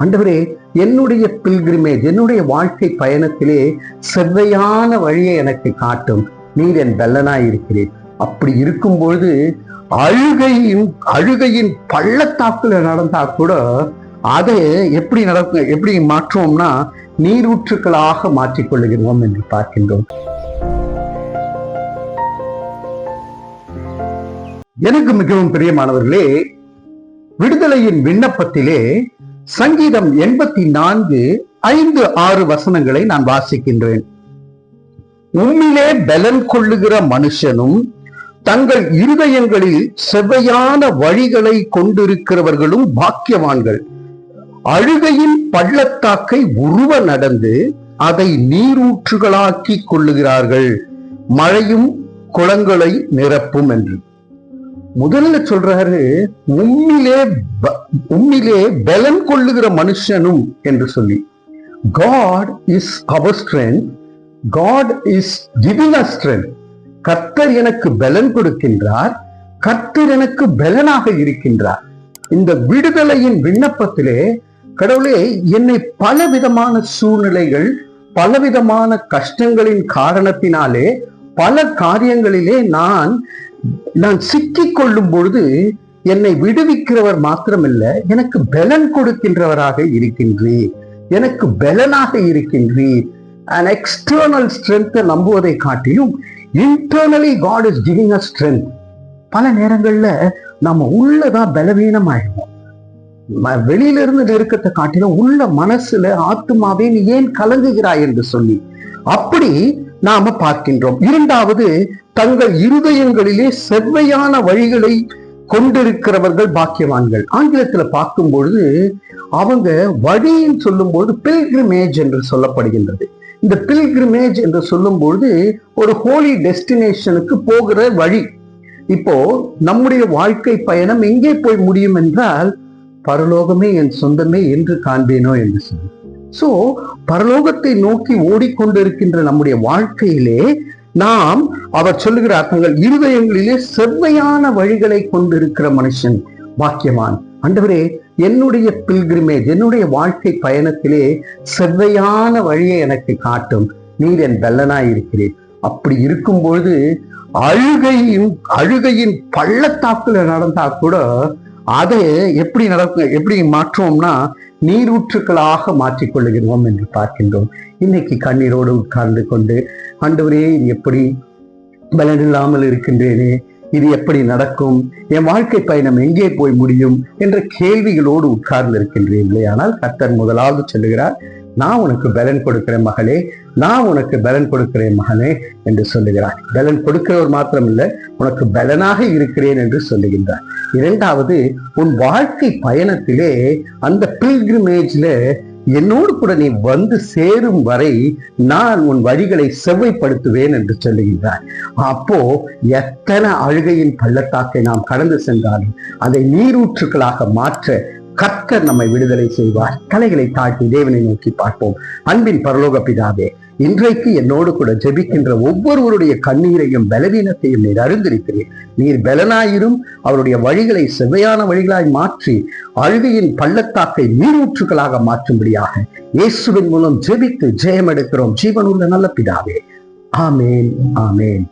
ஆண்டவரே என்னுடைய பில்கிரிமேஜ் என்னுடைய வாழ்க்கை பயணத்திலே செவ்வையான வழியை எனக்கு காட்டும். நீர் என் பெல்லனாய் இருக்கிறேன் அப்படி இருக்கும்பொழுது அழுகையும் அழுகையின் பள்ளத்தாக்குல நடந்தா கூட அதை எப்படி நடக்கும் எப்படி மாற்றுவோம்னா நீரூற்றுக்களாக மாற்றிக்கொள்ளுகிறோம் என்று பார்க்கின்றோம். எனக்கு மிகவும் பிரியமானவர்களே விடுதலையின் விண்ணப்பத்திலே சங்கீதம் எண்பத்தி நான்கு ஐந்து ஆறு வசனங்களை நான் வாசிக்கின்றேன். உண்மையிலே பலன் கொள்ளுகிற மனுஷனும் தங்கள் இருதயங்களில் செவ்வையான வழிகளை கொண்டிருக்கிறவர்களும் பாக்கியவான்கள். அழுகையின் பள்ளத்தாக்கை உருவ நடந்து அதை நீரூற்றுகளாக்கி கொள்ளுகிறார்கள். மழையும் குளங்களை நிரப்பும் என்று. முதல்ல சொல்றாரு உம்மிலே உண்மையிலே உம்மிலே பலன் கொள்ளுகிற மனுஷனும் என்று சொல்லி. God is our strength God is giving a strength கர்த்தர் எனக்கு பலன் கொடுக்கின்றார். கர்த்தர் எனக்கு பலனாக இருக்கின்றார். இந்த விடுதலையின் விண்ணப்பத்திலே கடவுளே என்னை பல விதமான சூழ்நிலைகள் பலவிதமான கஷ்டங்களின் காரணத்தினாலே பல காரியங்களிலே நான் நான் சிக்கிக் கொள்ளும் பொழுது என்னை விடுவிக்கிறவர் மாத்திரமல்ல எனக்கு பலன் கொடுக்கின்றவராக இருக்கின்றீர் எனக்கு பலனாக இருக்கின்றீர் அண்ட் எக்ஸ்டர்னல் ஸ்ட்ரென்த்தை நம்புவதை காட்டிலும் internally God is giving a strength பல நேரங்கள்ல நம்ம உள்ளதான் பலவீனமாயிடுவோம். வெளியில இருந்து நெருக்கத்தை காட்டிலும் உள்ள மனசுல ஆத்மாவே நீ ஏன் கலங்குகிறாய் என்று சொல்லி அப்படி நாம பார்க்கின்றோம். இரண்டாவது தங்கள் இருதயங்களிலே செவ்வையான வழிகளை கொண்டிருக்கிறவர்கள் பாக்கியவான்கள். ஆங்கிலத்துல பார்க்கும் பொழுது அவங்க வழின்னு சொல்லும்போது பில்கிரிமேஜ் என்று சொல்லப்படுகின்றது. இந்த பில்கிரிமேஜ் என்று சொல்லும்பொழுது ஒரு ஹோலி டெஸ்டினேஷனுக்கு போகிற வழி. இப்போ நம்முடைய வாழ்க்கை பயணம் எங்கே போய் முடியும் என்றால் பரலோகமே என் சொந்தமே என்று காண்பேனோ என்று சொல்லி. சோ பரலோகத்தை நோக்கி ஓடிக்கொண்டிருக்கின்ற நம்முடைய வாழ்க்கையிலே நாம் அவர் சொல்லுகிறார் தங்கள் இருதயங்களிலே செவ்வையான வழிகளை கொண்டிருக்கிற மனுஷன் பாக்கியவான். அண்டவரே என்னுடைய பில்கிரிமேஜ் என்னுடைய வாழ்க்கை பயணத்திலே செவ்வையான வழியை எனக்கு காட்டும். நீர் என் பெல்லனாய் இருக்கிறேன் அப்படி இருக்கும்பொழுது அழுகையும் அழுகையின் பள்ளத்தாக்குல நடந்தா கூட அதை எப்படி நடக்கும் எப்படி மாற்றுவோம்னா நீரூற்றுக்களாக மாற்றிக்கொள்ளுகிறோம் என்று பார்க்கின்றோம். இன்னைக்கு கண்ணீரோடு உட்கார்ந்து கொண்டு ஆண்டவரே இது எப்படி பலன் இல்லாமல் இருக்கின்றேனே இது எப்படி நடக்கும் என் வாழ்க்கை பயணம் எங்கே போய் முடியும் என்ற கேள்விகளோடு உட்கார்ந்து இருக்கின்றேன் ஆனால் கர்த்தர் முதலாவது சொல்லுகிறார் நான் உனக்கு பலன் கொடுக்கிற மகளே நான் உனக்கு பலன் கொடுக்கிறேன் மகனே என்று சொல்லுகிறார். பலன் கொடுக்கிறவர் மாத்திரம் இல்ல உனக்கு பலனாக இருக்கிறேன் என்று சொல்லுகின்றார். இரண்டாவது உன் வாழ்க்கை பயணத்திலே அந்த பில்கிரிமேஜ்ல என்னோடு கூட நீ வந்து சேரும் வரை நான் உன் வழிகளை செவ்வைப்படுத்துவேன் என்று சொல்லுகின்றார். அப்போ எத்தனை அழுகையின் பள்ளத்தாக்கை நாம் கடந்து சென்றாலும் அதை நீரூற்றுக்களாக மாற்ற கர்த்தர் நம்மை விடுதலை செய்வார். தலைகளை தாழ்த்தி தேவனை நோக்கி பார்ப்போம். அன்பின் பரலோக பிதாவே இன்றைக்கு என்னோடு கூட ஜெபிக்கின்ற ஒவ்வொருவருடைய கண்ணீரையும் பலவீனத்தையும் நீர் அறிந்திருக்கிறீர் நீர் பலனாயிரும் அவருடைய வழிகளை செவ்வையான வழிகளாய் மாற்றி அழுகையின் பள்ளத்தாக்கை நீரூற்றுகளாக மாற்றும்படியாக இயேசுவின் மூலம் ஜெபித்து ஜெயம் எடுக்கிறோம் ஜீவனுள்ள நல்ல பிதாவே. ஆமேன் ஆமேன்.